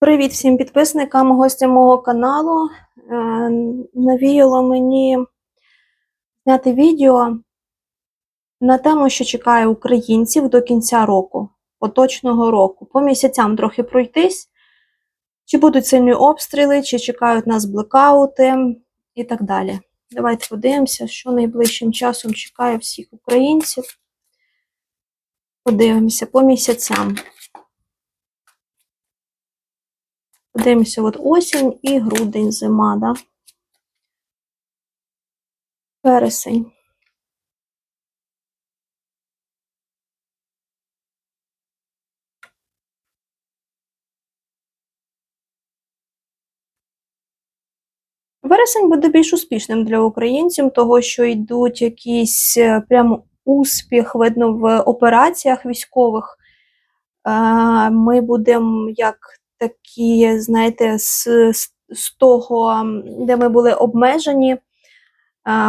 Привіт всім підписникам, гостям мого каналу. Е, Навіяло мені зняти відео на тему, що чекає українців до кінця року, поточного року. По місяцям трохи пройтись, чи будуть сильні обстріли, чи чекають нас блекаути і так далі. Давайте подивимося, що найближчим часом чекає всіх українців. Подивимося по місяцям. Подивимося, от осінь і грудень, зима, да? Вересень. Вересень буде більш успішним для українців, того що йдуть якісь е, прямо успіх, видно, в операціях військових. Е, Ми будемо як такі, знаєте, з, з, з того, де ми були обмежені,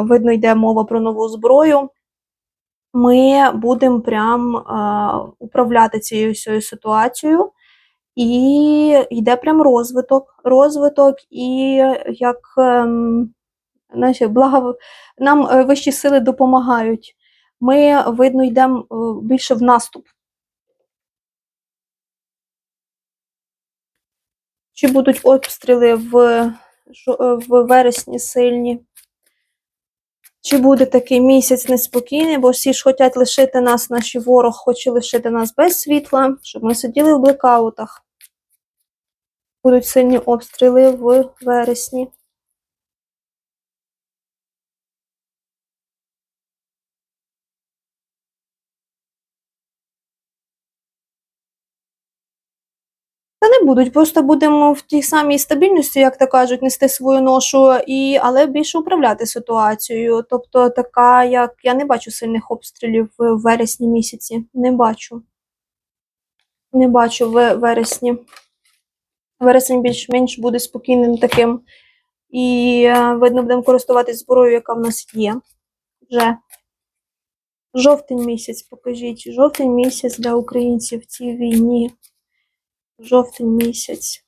видно, йде мова про нову зброю. Ми будемо прям е, управляти цією ситуацією, і йде прям розвиток, розвиток, і як ем, знаєш, благо, нам е, вищі сили допомагають. Ми, видно, йдемо е, більше в наступ. Чи будуть обстріли в, е, в вересні сильні? Чи буде такий місяць неспокійний, бо всі ж хочуть лишити нас, наш ворог хоче лишити нас без світла, щоб ми сиділи в блекаутах. Будуть сильні обстріли в вересні. Будуть, просто будемо в тій самій стабільності, як то кажуть, нести свою ношу, і, але більше управляти ситуацією. Тобто, така, як я не бачу сильних обстрілів в вересні місяці. Не бачу. Не бачу в вересні. Вересень більш-менш буде спокійним таким. І е, видно, будемо користуватись зброєю, яка в нас є. Вже. Жовтень місяць, покажіть. Жовтень місяць для українців в цій війні. Жовтень місяць.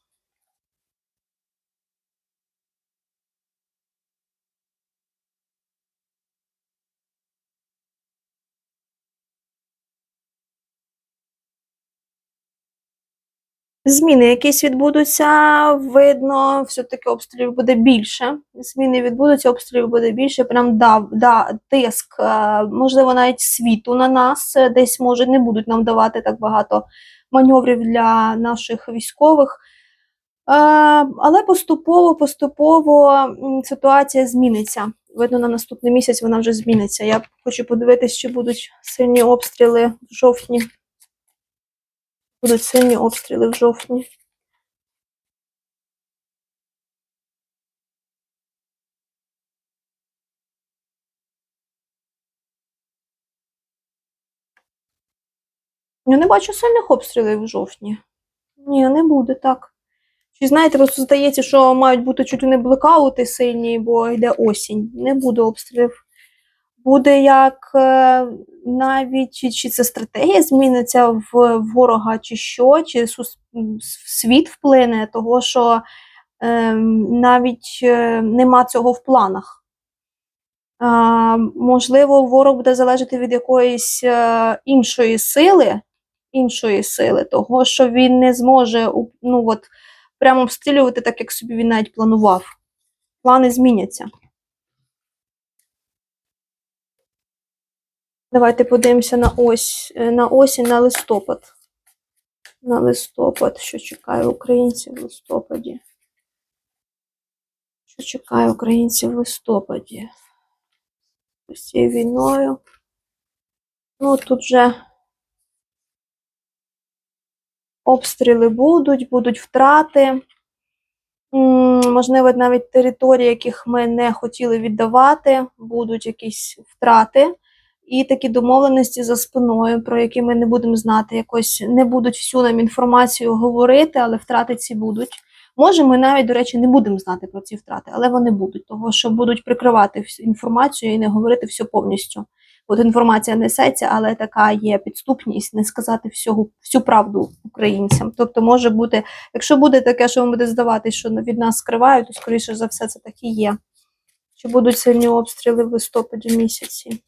Зміни якісь відбудуться, видно, все-таки обстрілів буде більше. Зміни відбудуться, обстрілів буде більше. Прям да, да, тиск, е, можливо, навіть світу на нас е, десь може не будуть нам давати так багато маневрів для наших військових. Е, Але поступово, поступово ситуація зміниться. Видно, на наступний місяць вона вже зміниться. Я хочу подивитися, чи будуть сильні обстріли в жовтні. Будуть сильні обстріли в жовтні. Я не бачу сильних обстрілів в жовтні. Ні, не буде так. Чи знаєте, просто здається, що мають бути чуть не блекаути сильні, бо йде осінь. Не буде обстрілів. Буде як е, навіть чи, чи це стратегія зміниться в ворога, чи що, чи світ вплине, того що е, навіть нема цього в планах. А, можливо, ворог буде залежати від якоїсь е, іншої сили, іншої сили, того, що він не зможе ну, от, прямо обстрілювати так, як собі він навіть планував. Плани зміняться. Давайте подивимося на ось е, на осінь, на листопад. На листопад, що чекає українців в листопаді. Що чекає українців в листопаді? З цією війною. Ну, тут вже обстріли будуть, будуть втрати. Можливо, навіть території, яких ми не хотіли віддавати, будуть якісь втрати. І такі домовленості за спиною, про які ми не будемо знати, якось не будуть всю нам інформацію говорити, але втрати ці будуть. Може, ми навіть, до речі, не будемо знати про ці втрати, але вони будуть, того що будуть прикривати інформацію і не говорити все повністю. от інформація несеться, але така є підступність не сказати всього, всю правду українцям. Тобто, може бути, якщо буде таке, що вам буде здаватись, що від нас скривають, то скоріше за все це так і є. Чи будуть сильні обстріли в листопаді місяці?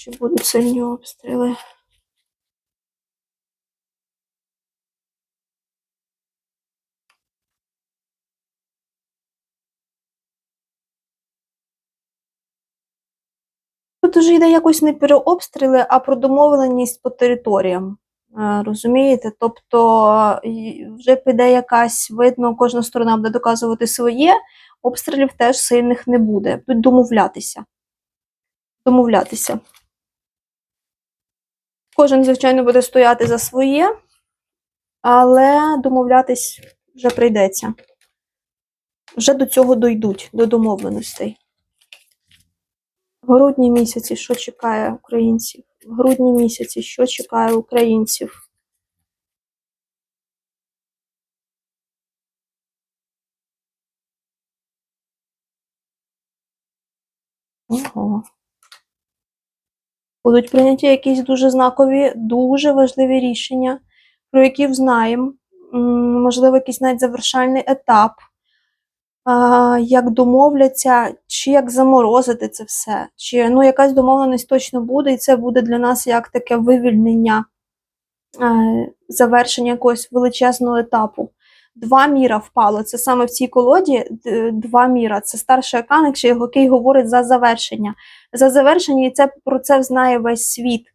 Чи будуть сильні обстріли? Тут уже йде якось не про обстріли, а про домовленість по територіям. Е, Розумієте? Тобто вже піде якась, видно, кожна сторона буде доказувати своє, обстрілів теж сильних не буде. Будуть домовлятися. Домовлятися. Кожен, звичайно, буде стояти за своє, але домовлятись вже прийдеться. Вже до цього дойдуть, до домовленостей. В грудні місяці що чекає українців? В грудні місяці що чекає українців? Ого. Будуть прийняті якісь дуже знакові, дуже важливі рішення, про які взнаємо. М, Можливо, якийсь навіть завершальний етап. Як домовляться, чи як заморозити це все, чи ну, якась домовленість точно буде, і це буде для нас як таке вивільнення, е, завершення якогось величезного етапу. Два міра впало. Це саме в цій колоді два міра. Це старший аркан, який говорить за завершення. За завершення, і це про це знає весь світ.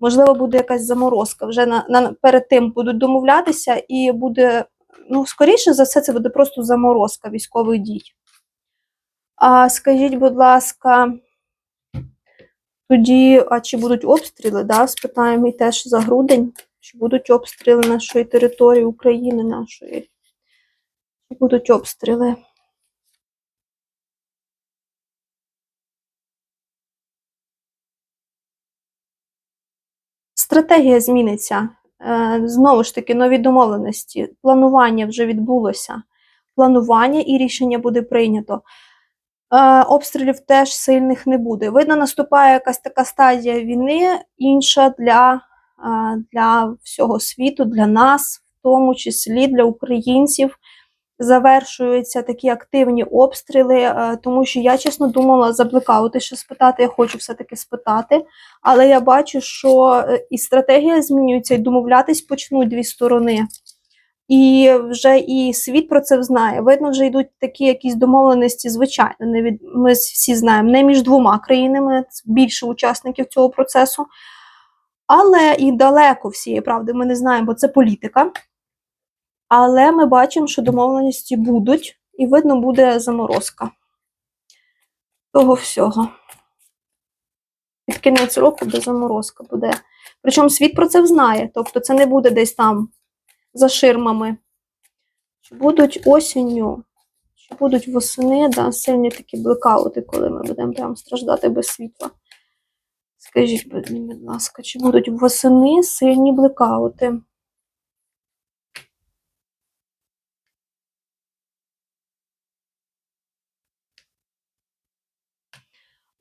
Можливо, буде якась заморозка. Вже на, на перед тим будуть домовлятися, і буде ну, скоріше за все, це буде просто заморозка військових дій. А скажіть, будь ласка, тоді, а чи будуть обстріли? Да? Спитаємо і теж за грудень, чи будуть обстріли нашої території України нашої? Будуть обстріли? Стратегія зміниться. Е, Знову ж таки, нові домовленості. Планування вже відбулося. Планування і рішення буде прийнято. Е, Обстрілів теж сильних не буде. Видно, наступає якась така стадія війни, інша для, е, для всього світу, для нас, в тому числі для українців. Завершуються такі активні обстріли, е, тому що я чесно думала за блекаути ще спитати. Я хочу все-таки спитати. Але я бачу, що е, і стратегія змінюється, і домовлятись почнуть дві сторони. І вже і світ про це знає. Видно, вже йдуть такі якісь домовленості, звичайно, не від ми всі знаємо, не між двома країнами, більше учасників цього процесу. Але і далеко всієї правди ми не знаємо, бо це політика. Але ми бачимо, що домовленості будуть, і видно, буде заморозка того всього під кінець року буде заморозка буде. Причому світ про це знає, тобто це не буде десь там за ширмами. Чи будуть осінню, чи будуть восени, да, сильні такі блекаути, коли ми будемо прям страждати без світла. Скажіть, будь ласка, чи будуть восени сильні блекаути?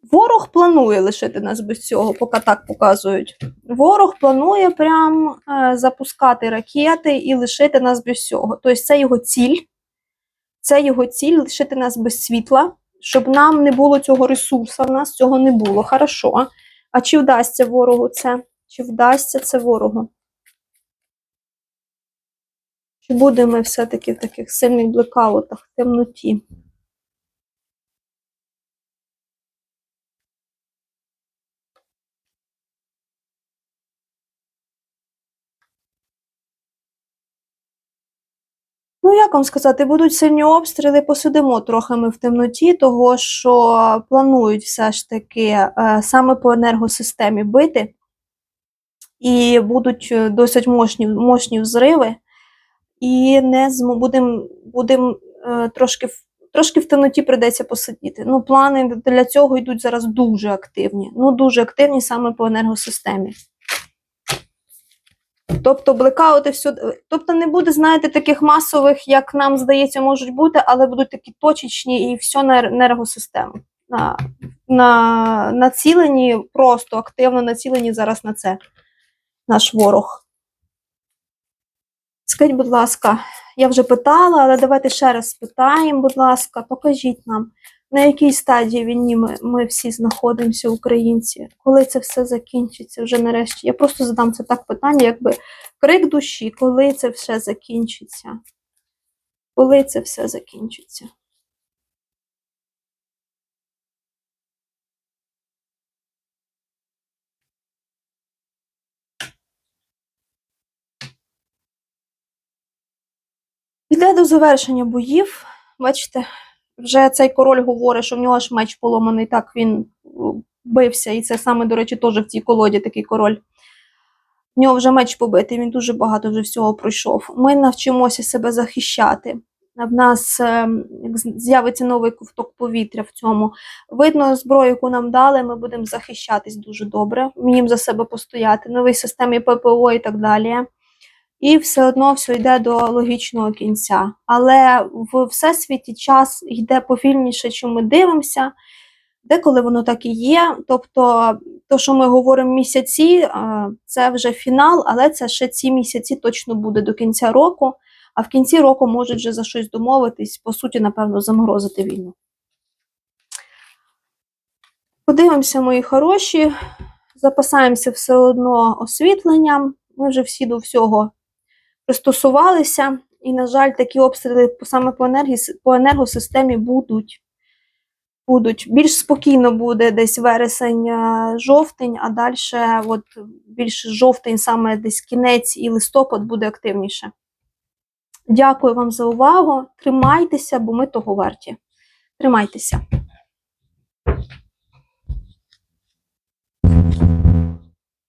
Ворог планує лишити нас без цього, поки так показують. Ворог планує прям е, запускати ракети і лишити нас без цього. Тобто це його ціль. Це його ціль лишити нас без світла, щоб нам не було цього ресурсу. В нас цього не було. Хорошо. А чи вдасться ворогу це? Чи вдасться це ворогу? Чи будемо все-таки в таких сильних блекаутах, темноті? Ну, як вам сказати, будуть сильні обстріли, посидимо трохи ми в темноті, того що планують все ж таки е, саме по енергосистемі бити, і будуть е, досить мощні, мощні взриви, і не змо, будемо будем, е, трошки, трошки в темноті прийдеться посидіти. Ну, плани для цього йдуть зараз дуже активні. Ну, дуже активні саме по енергосистемі. Тобто блекаути всюди. Тобто не буде, знаєте, таких масових, як нам здається, можуть бути, але будуть такі точечні і все на енергосистему. на, на, націлені, просто активно націлені зараз на це, наш ворог. Скажіть, будь ласка, я вже питала, але давайте ще раз спитаємо, будь ласка, покажіть нам, на якій стадії війні ми, ми всі знаходимося, українці, коли це все закінчиться вже нарешті. Я просто задам це так питання, якби крик душі, коли це все закінчиться? Коли це все закінчиться? Йде до завершення боїв. Бачите, вже цей король говорить, що в нього ж меч поломаний, так він бився, і це саме, до речі, теж в цій колоді такий король. В нього вже меч побитий, він дуже багато вже всього пройшов. Ми навчимося себе захищати. В нас з- з'явиться новий ковток повітря в цьому. Видно, зброю, яку нам дали, ми будемо захищатись дуже добре, вміємо за себе постояти, новій системі ППО і так далі. І все одно все йде до логічного кінця. Але в всесвіті час йде повільніше, чим ми дивимося. Деколи воно так і є. Тобто, то, що ми говоримо місяці, е, це вже фінал, але це ще ці місяці точно буде до кінця року. А в кінці року можуть вже за щось домовитись, по суті, напевно, заморозити війну. Подивимося, мої хороші, запасаємося все одно освітленням. Ми вже всі до всього пристосувалися, і, на жаль, такі обстріли саме по, енергі, по енергосистемі будуть. Будуть. Більш спокійно буде десь вересень, е, жовтень, а далі от більш жовтень, саме десь кінець і листопад буде активніше. Дякую вам за увагу. Тримайтеся, бо ми того варті. Тримайтеся.